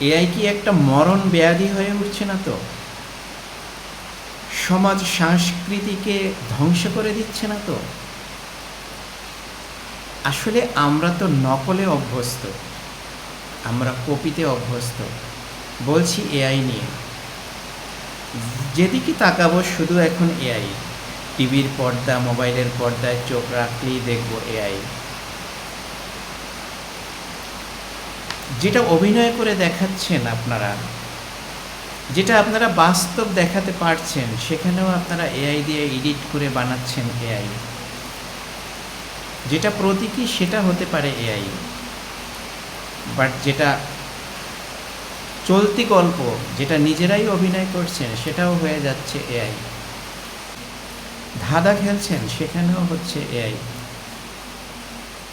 AI কি একটা মরণ ব্যাধি হয়ে উঠছে না তো? সমাজ সংস্কৃতিকে ধ্বংস করে দিচ্ছে না তো? আসলে আমরা তো নকলে অভ্যস্ত। আমরা কপিতে অভ্যস্ত। বলছি এআই নিয়ে। যেদিকে তাকাবো শুধু এখন এআই। টিভির পর্দা, মোবাইলের পর্দায় চোখ রাখলেই দেখব এআই। যেটা অভিনয় করে দেখাচ্ছেন আপনারা, যেটা আপনারা বাস্তব দেখাতে পারছেন, সেখানেও আপনারা এআই দিয়ে এডিট করে বানাচ্ছেন এআই যেটা প্রতীকী, সেটা হতে পারে এআই বাট যেটা চলতি গল্প, যেটা নিজেরাই অভিনয় করছেন, সেটাও হয়ে যাচ্ছে এআই ধাঁধা খেলছেন, সেখানেও হচ্ছে এআই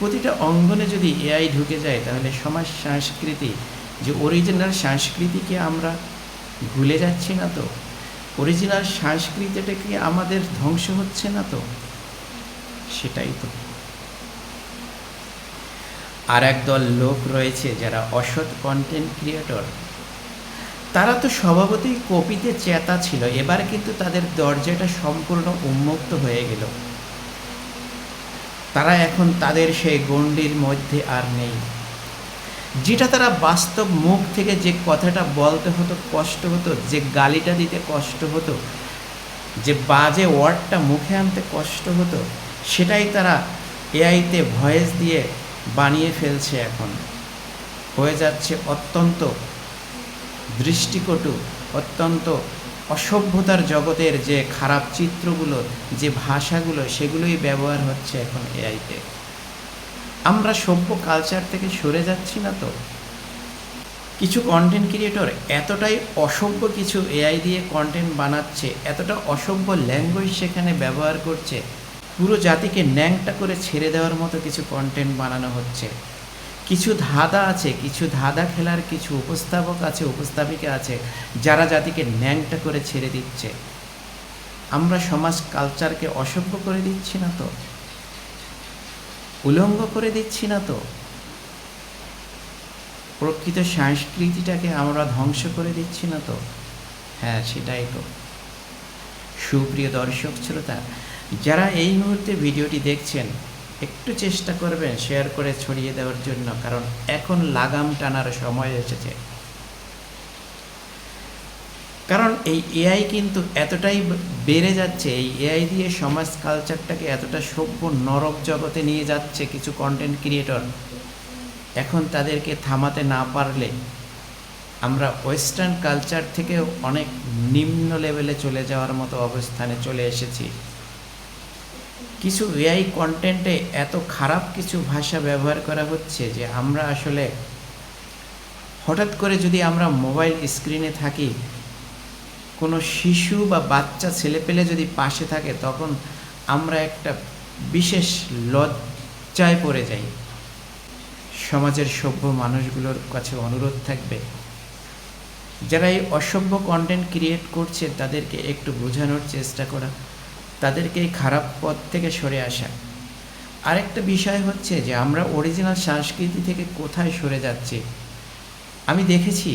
প্রতিটা অঙ্গনে যদি এআই ঢুকে যায়, তাহলে সমাজ সংস্কৃতি, যে অরিজিনাল সংস্কৃতিকে আমরা ভুলে যাচ্ছি না তো? অরিজিনাল সংস্কৃতিটা কি আমাদের ধ্বংস হচ্ছে না তো? সেটাই তো। আর একদল লোক রয়েছে যারা অসৎ কন্টেন্ট ক্রিয়েটর তারা তো স্বভাবতই কপিতে চেতা ছিল। এবার কিন্তু তাদের দরজাটা সম্পূর্ণ উন্মুক্ত হয়ে গেল। তারা এখন তাদের সেই গণ্ডির মধ্যে আর নেই। যেটা তারা বাস্তব মুখ থেকে যে কথাটা বলতে হতো, কষ্ট হতো, যে গালিটা দিতে কষ্ট হতো, যে বাজে ওয়ার্ডটা মুখে আনতে কষ্ট হতো, সেটাই তারা এআইতে ভয়েস দিয়ে বানিয়ে ফেলছে এখন। হয়ে যাচ্ছে অত্যন্ত দৃষ্টিকটু, অত্যন্ত অসভ্যতার জগতের যে খারাপ চিত্রগুলো, যে ভাষাগুলো, সেগুলোই ব্যবহার হচ্ছে এখন এআইতে আমরা সভ্য কালচার থেকে সরে যাচ্ছি না তো? কিছু কন্টেন্ট ক্রিয়েটর এতটাই অসভ্য কিছু এআই দিয়ে কন্টেন্ট বানাচ্ছে, এতটা অসভ্য ল্যাঙ্গুয়েজ সেখানে ব্যবহার করছে, পুরো জাতিকে ন্যাংটা করে ছেড়ে দেওয়ার মতো কিছু কন্টেন্ট বানানো হচ্ছে। কিছু ধাঁধা আছে, কিছু ধাঁধা খেলার কিছু উপস্থাপক আছে, উপস্থাপিকা আছে, যারা জাতিকে ন্যাংটা করে ছেড়ে দিচ্ছে। আমরা সমাজ কালচারকে অসভ্য করে দিচ্ছি না তো? উলঙ্গ করে দিচ্ছি না তো? প্রকৃত সংস্কৃতিটাকে আমরা ধ্বংস করে দিচ্ছি না তো? হ্যাঁ সেটাই তো। সুপ্রিয় দর্শক, শ্রোতা, যারা এই মুহূর্তে ভিডিওটি দেখছেন একটু চেষ্টা করবেন শেয়ার করে ছড়িয়ে দেওয়ার জন্য, কারণ এখন লাগাম টানার সময় এসেছে। কারণ এই এআই কিন্তু এতটাই বেড়ে যাচ্ছে, এই এআই দিয়ে সমাজ কালচারটাকে এতটা সভ্য নরক জগতে নিয়ে যাচ্ছে কিছু কন্টেন্ট ক্রিয়েটর এখন তাদেরকে থামাতে না পারলে আমরা ওয়েস্টার্ন কালচার থেকেও অনেক নিম্ন লেভেলে চলে যাওয়ার মতো অবস্থানে চলে এসেছি। কিছু এআই কন্টেন্টে এত খারাপ কিছু ভাষা ব্যবহার করা হচ্ছে যে আমরা আসলে হঠাৎ করে যদি আমরা মোবাইল স্ক্রিনে থাকি, কোনো শিশু বা বাচ্চা ছেলেপেলে যদি পাশে থাকে, তখন আমরা একটা বিশেষ লজ্জায় পড়ে যাই। সমাজের সভ্য মানুষগুলোর কাছে অনুরোধ থাকবে, যারা এই অসভ্য কন্টেন্ট ক্রিয়েট করছে, তাদেরকে একটু বোঝানোর চেষ্টা করা। তাদেরকে এই খারাপ পথ থেকে সরে আসা। আরেকটা বিষয় হচ্ছে যে আমরা অরিজিনাল সংস্কৃতি থেকে কোথায় সরে যাচ্ছি। আমি দেখেছি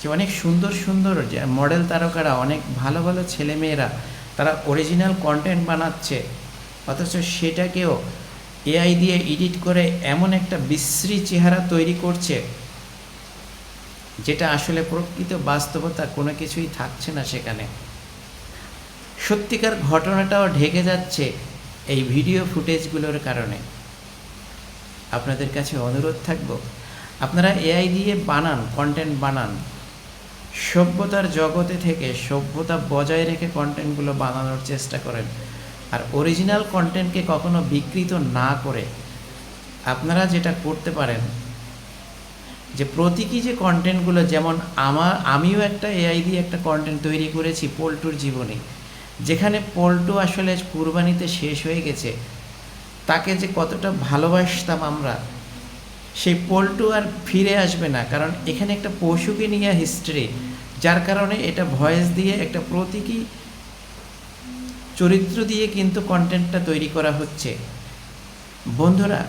যে অনেক সুন্দর সুন্দর মডেল তারকারা, অনেক ভালো ভালো ছেলেমেয়েরা তারা অরিজিনাল কন্টেন্ট বানাচ্ছে। অথচ সেটাকেও এআই দিয়ে এডিট করে এমন একটা বিশ্রী চেহারা তৈরি করছে, যেটা আসলে প্রকৃত বাস্তবতা কোনো কিছুই থাকছে না সেখানে। সত্যিকার ঘটনাটাও ঢেকে যাচ্ছে এই ভিডিও ফুটেজগুলোর কারণে। আপনাদের কাছে অনুরোধ থাকব, আপনারা এআই দিয়ে বানান কন্টেন্ট বানান। সভ্যতার জগতে থেকে সভ্যতা বজায় রেখে কন্টেন্টগুলো বানানোর চেষ্টা করেন। আর অরিজিনাল কন্টেন্টকে কখনো বিকৃত না করে আপনারা যেটা করতে পারেন, যে প্রতীকী যে কন্টেন্টগুলো যেমন আমার আমিও একটা এআই দিয়ে একটা কন্টেন্ট তৈরি করেছি পল্টুর জীবনী। যেখানে পল্টু আসলে কুরবানিতে শেষ হয়ে গেছে, তাকে যে কতটা ভালোবাসতাম আমরা, সেই পল্টু আর ফিরে আসবে না। কারণ এখানে একটা পশুকে নিয়ে হিস্ট্রি, যার কারণে এটা ভয়েস দিয়ে একটা প্রতীকী চরিত্র দিয়ে কিন্তু কন্টেন্টটা তৈরি করা হচ্ছে। বন্ধুরা,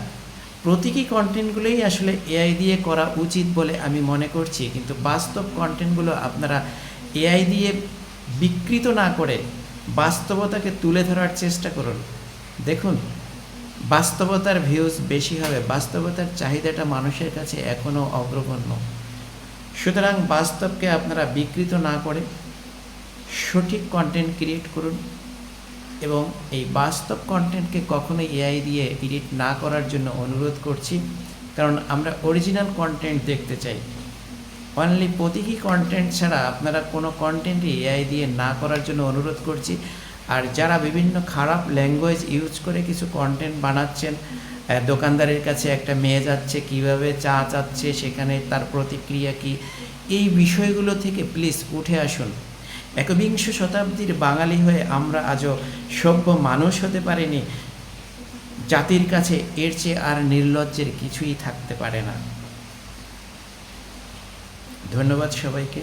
প্রতীকী কন্টেন্টগুলোই আসলে এআই দিয়ে করা উচিত বলে আমি মনে করছি। কিন্তু বাস্তব কন্টেন্টগুলো আপনারা এআই দিয়ে বিকৃত না করে বাস্তবতাকে তুলে ধরার চেষ্টা করুন। দেখুন, বাস্তবতার ভিউজ বেশি হবে, বাস্তবতার চাহিদাটা মানুষের কাছে এখনও অগ্রগণ্য। সুতরাং বাস্তবকে আপনারা বিকৃত না করে সঠিক কন্টেন্ট ক্রিয়েট করুন এবং এই বাস্তব কন্টেন্টকে কখনোই এআই দিয়ে এডিট না করার জন্য অনুরোধ করছি, কারণ আমরা অরিজিনাল কন্টেন্ট দেখতে চাই। অনলি প্রতীকী কন্টেন্ট ছাড়া আপনারা কোনো কন্টেন্টই এআই দিয়ে না করার জন্য অনুরোধ করছি। আর যারা বিভিন্ন খারাপ ল্যাঙ্গুয়েজ ইউজ করে কিছু কন্টেন্ট বানাচ্ছেন দোকানদারের কাছে একটা মেয়ে যাচ্ছে, কীভাবে চা চাচ্ছে, সেখানে তার প্রতিক্রিয়া কি, এই বিষয়গুলো থেকে প্লিজ উঠে আসুন। একবিংশ শতাব্দীর বাঙালি হয়ে আমরা আজও সভ্য মানুষ হতে পারিনি। জাতির কাছে এর চেয়ে আর নির্লজ্জের কিছুই থাকতে পারে না। ধন্যবাদ সবাইকে।